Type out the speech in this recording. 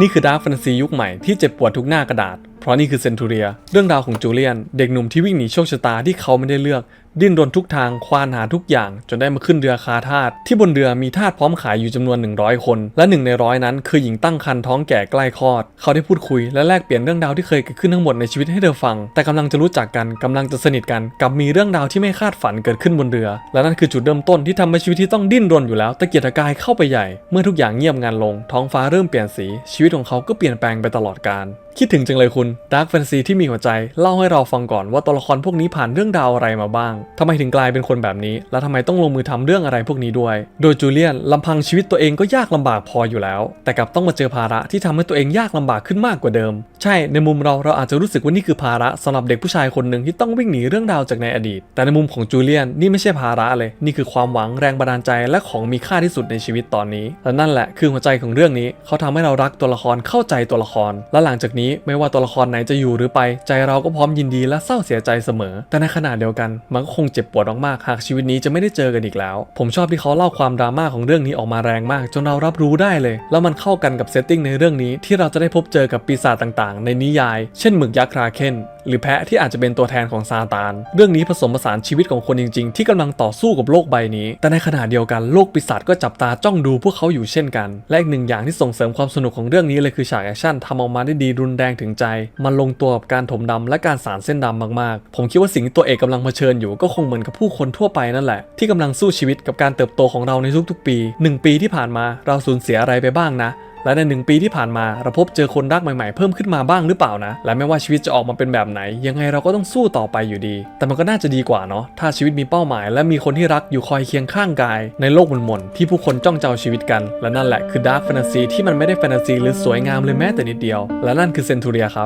นี่คือดาร์กแฟนตาซียุคใหม่ที่เจ็บปวดทุกหน้ากระดาษ เพราะนี่คือเซนทูเรีย เรื่องราวของจูเลียน เด็กหนุ่มที่วิ่งหนีโชคชะตาที่เขาไม่ได้เลือก ดิ้นรนทุกทางควานหาทุกอย่าง จนได้มาขึ้นเรือคาทาสที่บนเรือมีทาสพร้อมขายอยู่จำนวน 100 คน และหนึ่งในร้อยนั้น คือหญิงตั้งครรภ์ท้องแก่ใกล้คลอด เขาได้พูดคุยและแลกเปลี่ยนเรื่องราวที่เคยเกิดขึ้นทั้งหมดในชีวิตให้เธอฟัง แต่กำลังจะรู้จักกันกำลังจะสนิทกันกับมีเรื่องราวที่ไม่คาดฝันเกิดขึ้นบนเรือ และนั่นคือจุดเริ่มต้นที่ทำให้ชีวิตที่ต้องดิ้นรนอยู่แล้วตะเกียกตะกายเข้าไปใหญ่ เมื่อทุกอย่างเงียบงันลง ท้องฟ้าเริ่มเปลี่ยนสีชีวิตของเขาก็เปลี่ยนแปลงไปตลอดกาลคิดถึงจังเลยคุณดาร์กแฟนซีที่มีหัวใจ เล่าให้เราฟังก่อนว่าตัวละครพวกนี้ผ่านเรื่องราวอะไรมาบ้างทำไมถึงกลายเป็นคนแบบนี้ และทำไมต้องลงมือทำเรื่องอะไรพวกนี้ด้วย โดยจูเลียนลำพังชีวิตตัวเองก็ยากลำบากพออยู่แล้ว แต่กลับต้องมาเจอภาระที่ทำให้ตัวเองยากลำบากขึ้นมากกว่าเดิม ใช่ในมุมเราเราอาจจะรู้สึกว่านี่คือภาระสำหรับเด็กผู้ชายคนหนึ่งที่ต้องวิ่งหนีเรื่องราวจากในอดีต แต่ในมุมของจูเลียนนี่ไม่ใช่ภาระเลย นี่คือความหวังแรงบันดาลใจและของมีค่าที่สุดในชีวิตตอนนี้และนั่นแหละคือหัวใจของเรื่องนี้เขาทำให้เรารักตัวละครเข้าใจตัวละคร และหลังจากนี้ไม่ว่าตัวละครไหนจะอยู่หรือไป ใจเราก็พร้อมยินดีและเศร้าเสียใจเสมอ แต่ในขณะเดียวกันมันก็คงเจ็บปวดมากๆหากชีวิตนี้จะไม่ได้เจอกันอีกแล้ว ผมชอบที่เขาเล่าความดราม่าของเรื่องนี้ออกมาแรงมาก จนเรารับรู้ได้เลย แล้วมันเข้ากันกับเซตติ้งในเรื่องนี้ที่เราจะได้พบเจอกับปีศาจต่างๆ ในนิยาย เช่นหมึกยักษ์คราเคนหรือแพะที่อาจจะเป็นตัวแทนของซาตาน เรื่องนี้ผสมผสานชีวิตของคนจริง ๆ ที่กำลังต่อสู้กับโลกใบนี้ แต่ในขณะเดียวกันโลกปีศาจก็จับตาจ้องดูพวกเขาอยู่เช่นกัน และอีกหนึ่งอย่างที่ส่งเสริมความสนุกของเรื่องนี้เลยคือฉากแอคชั่นทำออกมาได้ดีรุนแรงถึงใจ มันลงตัวกับการถมดำและการสารเส้นดำมากๆ ผมคิดว่าสิ่งที่ตัวเอกกำลังเผชิญอยู่ก็คงเหมือนกับผู้คนทั่วไปนั่นแหละ ที่กำลังสู้ชีวิตกับการเติบโตของเราในทุกๆปีหนึ่งปีที่ผ่านมาเราสูญเสียอะไรไปบ้างนะ และในหนึ่งปีที่ผ่านมาเราพบเจอคนรักใหม่ๆ เพิ่มขึ้นมาบ้างหรือเปล่านะ และไม่ว่าชีวิตจะออกมาเป็นแบบไหน ยังไงเราก็ต้องสู้ต่อไปอยู่ดี แต่มันก็น่าจะดีกว่าเนาะถ้าชีวิตมีเป้าหมาย และมีคนที่รักอยู่คอยเคียงข้างกาย ในโลกมนๆที่ผู้คนจ้องเจ้าชีวิตกัน และนั่นแหละคือดาร์กแฟนตาซีที่มันไม่ได้แฟนตาซีหรือสวยงามเลยแม้แต่นิดเดียว และนั่นคือเซนทูเรียครับ